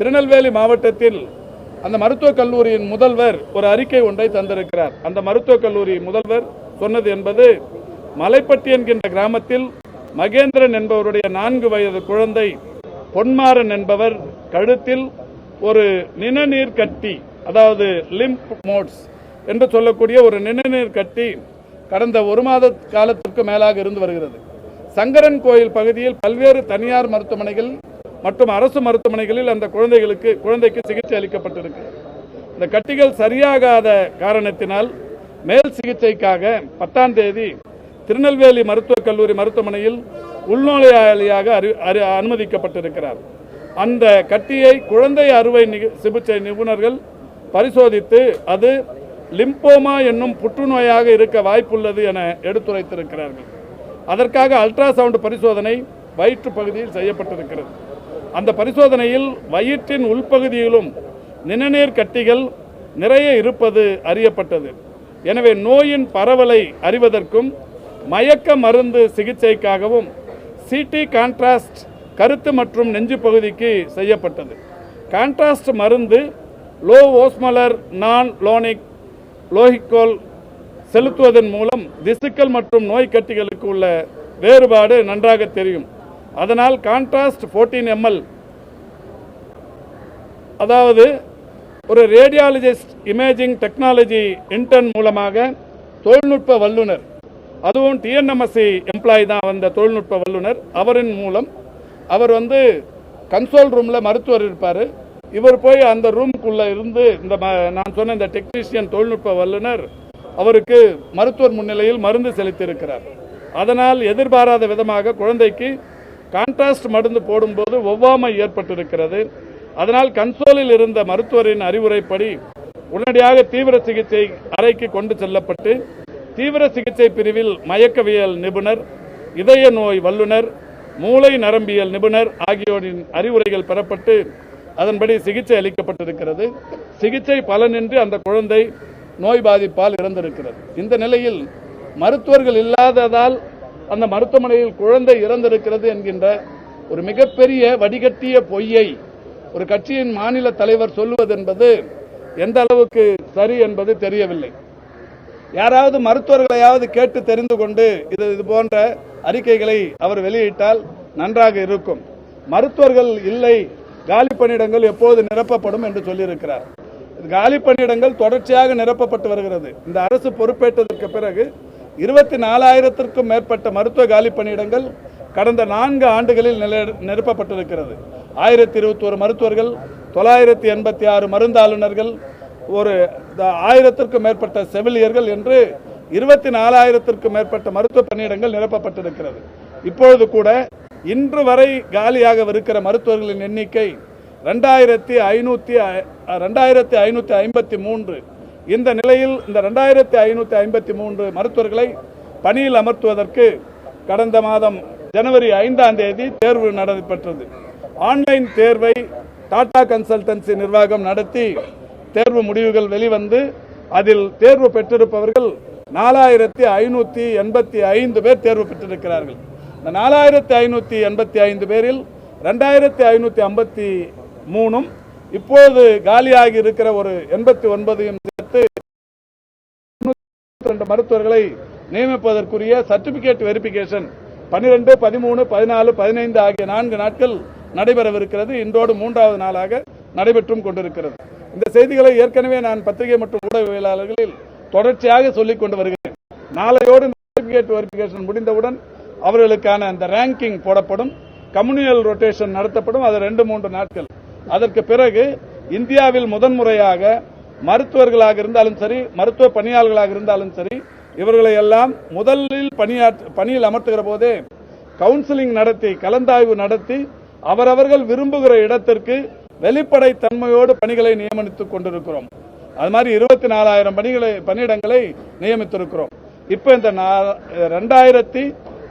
திருநெல்வேலி மாவட்டத்தில் அந்த மருத்துவக் கல்லூரியின் முதல்வர் ஒரு அறிக்கை ஒன்றை தந்திருக்கிறார். அந்த மருத்துவக் கல்லூரி முதல்வர் சொன்னது என்பது மலைப்பட்டி என்கின்ற கிராமத்தில் மகேந்திரன் என்பவருடைய நான்கு வயது குழந்தை பொன்மாறன் என்பவர் கழுத்தில் ஒரு நிணநீர் கட்டி அதாவது லிம்ப் மோட்ஸ் என்று சொல்லக்கூடிய ஒரு நிணநீர் கட்டி கடந்த ஒரு மாத காலத்திற்கு மேலாக இருந்து வருகிறது. சங்கரன் கோயில் பகுதியில் பல்வேறு தனியார் மருத்துவமனைகள் மற்றும் அரசு மருத்துவமனைகளில் அந்த குழந்தைகளுக்கு குழந்தைக்கு சிகிச்சை அளிக்கப்பட்டிருக்கு. இந்த கட்டிகள் சரியாகாத காரணத்தினால் மேல் சிகிச்சைக்காக பத்தாம் தேதி திருநெல்வேலி மருத்துவக் கல்லூரி மருத்துவமனையில் உள்நோயாளியாக அறி- அறி- அனுமதிக்கப்பட்டிருக்கிறார். அந்த கட்டியை குழந்தை அறுவை நிக- சிகிச்சை நிபுணர்கள் பரிசோதித்து அது லிம்போமா என்னும் புற்றுநோயாக இருக்க வாய்ப்புள்ளது என எடுத்துரைத்திருக்கிறார்கள். அதற்காக அல்ட்ராசவுண்ட் பரிசோதனை வயிற்று பகுதியில் செய்யப்பட்டிருக்கிறது. அந்த பரிசோதனையில் வயிற்றின் உள்பகுதியிலும் நிணநீர் கட்டிகள் நிறைய இருப்பது அறியப்பட்டது. எனவே நோயின் பரவலை அறிவதற்கும் மயக்க மருந்து சிகிச்சைக்காகவும் சிடி கான்ட்ராஸ்ட் கருத்து மற்றும் நெஞ்சு பகுதிக்கு செய்யப்பட்டது. கான்ட்ராஸ்ட் மருந்து லோ ஓஸ்மலர் நான் லோனிக் லோஹிக்கோல் செலுத்துவதன் மூலம் திசுக்கள் மற்றும் நோய் கட்டிகளுக்கு உள்ள வேறுபாடு நன்றாக தெரியும். அதனால் கான்ட்ராஸ்ட் 14 எம்எல் அதாவது ஒரு ரேடியாலஜிஸ்ட் இமேஜிங் டெக்னாலஜி இன்டர்ன் மூலமாக தொழில்நுட்ப வல்லுனர் அதுவும் டிஎன்எம்எஸ்சி எம்ப்ளாயி தான் வந்த தொழில்நுட்ப வல்லுனர் அவரின் மூலம் அவர் வந்து கன்சோல் ரூமில் மருத்துவர் இருப்பார். இவர் போய் அந்த ரூமுக்குள்ளே இருந்து இந்த ம- நான் சொன்ன இந்த டெக்னீஷியன் தொழில்நுட்ப வல்லுனர் அவருக்கு மருத்துவர் முன்னிலையில் மருந்து செலுத்தியிருக்கிறார். அதனால் எதிர்பாராத விதமாக குழந்தைக்கு கான்ட்ராஸ்ட் மருந்து போடும்போது ஒவ்வாமை ஏற்பட்டிருக்கிறது. அதனால் கன்சோலில் இருந்த மருத்துவரின் அறிவுரைப்படி உடனடியாக தீவிர சிகிச்சை அறைக்கு கொண்டு செல்லப்பட்டு தீவிர சிகிச்சை பிரிவில் மயக்கவியல் நிபுணர் இதய நோய் வல்லுநர் மூளை நரம்பியல் நிபுணர் ஆகியோரின் அறிவுரைகள் பெறப்பட்டு அதன்படி சிகிச்சை அளிக்கப்பட்டிருக்கிறது. சிகிச்சை பலனின்றி அந்த குழந்தை நோய் பாதிப்பால் இறந்திருக்கிறது. இந்த நிலையில் மருத்துவர்கள் இல்லாததால் அந்த மருத்துவமனையில் குழந்தை இறந்திருக்கிறது என்கின்ற ஒரு மிகப்பெரிய வடிகட்டிய பொய்யை ஒரு கட்சியின் மாநில தலைவர் சொல்லுவது என்பது எந்த அளவுக்கு சரி என்பது தெரியவில்லை. யாராவது மருத்துவர்களையாவது கேட்டு தெரிந்து கொண்டு இது இது போன்ற அறிக்கைகளை அவர் வெளியிட்டால் நன்றாக இருக்கும். மருத்துவர்கள் இல்லை காலி பணியிடங்கள் எப்போது நிரப்பப்படும் என்று சொல்லியிருக்கிறார். காலி பணியிடங்கள் தொடர்ச்சியாக நிரப்பப்பட்டு வருகிறது. இந்த அரசு பொறுப்பேற்றதற்கு பிறகு இருபத்தி நாலாயிரத்திற்கும் மேற்பட்ட மருத்துவ காலி பணியிடங்கள் கடந்த நான்கு ஆண்டுகளில் நில- நிரப்பப்பட்டிருக்கிறது. ஆயிரத்தி இருபத்தி ஒரு மருத்துவர்கள் தொள்ளாயிரத்தி எண்பத்தி ஆறு மருந்தாளுநர்கள் ஒரு த- ஆயிரத்திற்கும் மேற்பட்ட செவிலியர்கள் என்று இருபத்தி நாலாயிரத்திற்கும் மேற்பட்ட மருத்துவ பணியிடங்கள் நிரப்பப்பட்டிருக்கிறது. இப்பொழுது கூட இன்று வரை காலியாக இருக்கிற மருத்துவர்களின் எண்ணிக்கை ரெண்டாயிரத்தி ஐநூற்றி ரெண்டாயிரத்தி ஐநூற்றி ஐம்பத்தி மூன்று இந்த நிலையில் இந்த ரெண்டாயிரத்தி ஐநூற்றி ஐம்பத்தி மூன்று மருத்துவர்களை பணியில் அமர்த்துவதற்கு கடந்த மாதம் ஜனவரி ஐந்தாம் தேதி தேர்வு நடைபெற்றது. ஆன்லைன் தேர்வை டாடா கன்சல்டன்சி நிர்வாகம் நடத்தி தேர்வு முடிவுகள் வெளிவந்து அதில் தேர்வு பெற்றிருப்பவர்கள் நாலாயிரத்தி ஐநூற்றி எண்பத்தி ஐந்து பேர் தேர்வு பெற்றிருக்கிறார்கள். இந்த நாலாயிரத்தி ஐநூற்றி எண்பத்தி ஐந்து பேரில் ரெண்டாயிரத்தி ஐநூற்றி ஐம்பத்தி மூணும் இப்போது காலியாகி இருக்கிற ஒரு எண்பத்தி ஒன்பதையும் ரெண்டு மருத்துவர்களை நியமிப்பதற்குரிய சர்டிபிகேட் வெரிபிகேஷன் பன்னிரெண்டு பதிமூணு பதினாலு பதினைந்து ஆகிய நான்கு நாட்கள் நடைபெறவிருக்கிறது. இன்றோடு மூன்றாவது நாளாக நடைபெற்றும் கொண்டிருக்கிறது. இந்த செய்திகளை ஏற்கனவே நான் பத்திரிகை மற்றும் ஊடகவியலாளர்களில் தொடர்ச்சியாக சொல்லிக் கொண்டு வருகிறேன். நாளையோடு சர்டிபிகேட் வெரிபிகேஷன் முடிந்தவுடன் அவர்களுக்கான அந்த ரேங்கிங் போடப்படும். கம்யூனியல் ரொட்டேஷன் நடத்தப்படும். அது ரெண்டு மூன்று நாட்கள். அதற்கு பிறகு இந்தியாவில் முதன்முறையாக மருத்துவர்களாக இருந்தாலும் சரி மருத்துவ பணியாளர்களாக இருந்தாலும் சரி இவர்களை எல்லாம் முதலில் பணியாற்ற பணியில் அமர்த்துகிற போதே கவுன்சிலிங் நடத்தி கலந்தாய்வு நடத்தி அவரவர்கள் விரும்புகிற இடத்திற்கு வெளிப்படை தன்மையோடு பணிகளை நியமனித்துக் கொண்டிருக்கிறோம். அது மாதிரி இருபத்தி நாலாயிரம் பணிகளை பணியிடங்களை நியமித்திருக்கிறோம். இப்ப இந்த ரெண்டாயிரத்தி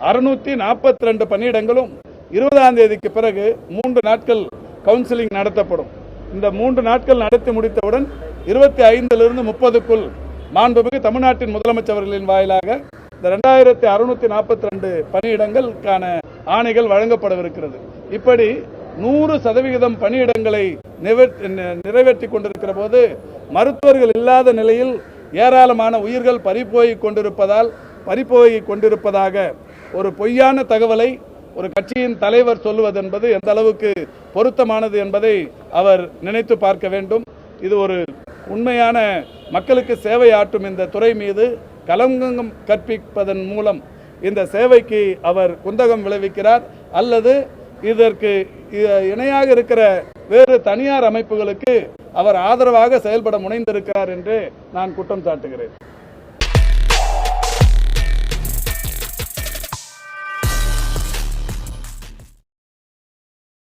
அறுநூத்தி நாற்பத்தி ரெண்டு பணியிடங்களும் இருபதாம் தேதிக்கு பிறகு மூன்று நாட்கள் கவுன்சிலிங் நடத்தப்படும். இந்த மூன்று நாட்கள் நடத்தி முடித்தவுடன் இருபத்தி ஐந்திலிருந்து முப்பதுக்குள் மாண்புமிகு தமிழ்நாட்டின் முதலமைச்சர்களின் வாயிலாக இந்த ரெண்டாயிரத்தி அறுநூத்தி நாற்பத்தி ரெண்டு பணியிடங்களுக்கான ஆணைகள் வழங்கப்படவிருக்கிறது. இப்படி நூறு சதவிகிதம் பணியிடங்களை நிறைவேற்றி கொண்டிருக்கிற போது மருத்துவர்கள் இல்லாத நிலையில் ஏராளமான உயிர்கள் பறிப்போய் கொண்டிருப்பதால் பறிபோய் கொண்டிருப்பதாக ஒரு பொய்யான தகவலை ஒரு கட்சியின் தலைவர் சொல்லுவதென்பது எந்த அளவுக்கு பொருத்தமானது என்பதை அவர் நினைத்து பார்க்க வேண்டும். இது ஒரு உண்மையான மக்களுக்கு சேவையாற்றும் இந்த துறை மீது கலங்கம் கற்பிப்பதன் மூலம் இந்த சேவைக்கு அவர் குந்தகம் விளைவிக்கிறார். அல்லது இதற்கு இணையாக இருக்கிற வேறு தனியார் அமைப்புகளுக்கு அவர் ஆதரவாக செயல்பட முனைந்திருக்கிறார் என்று நான் குற்றம் சாட்டுகிறேன்.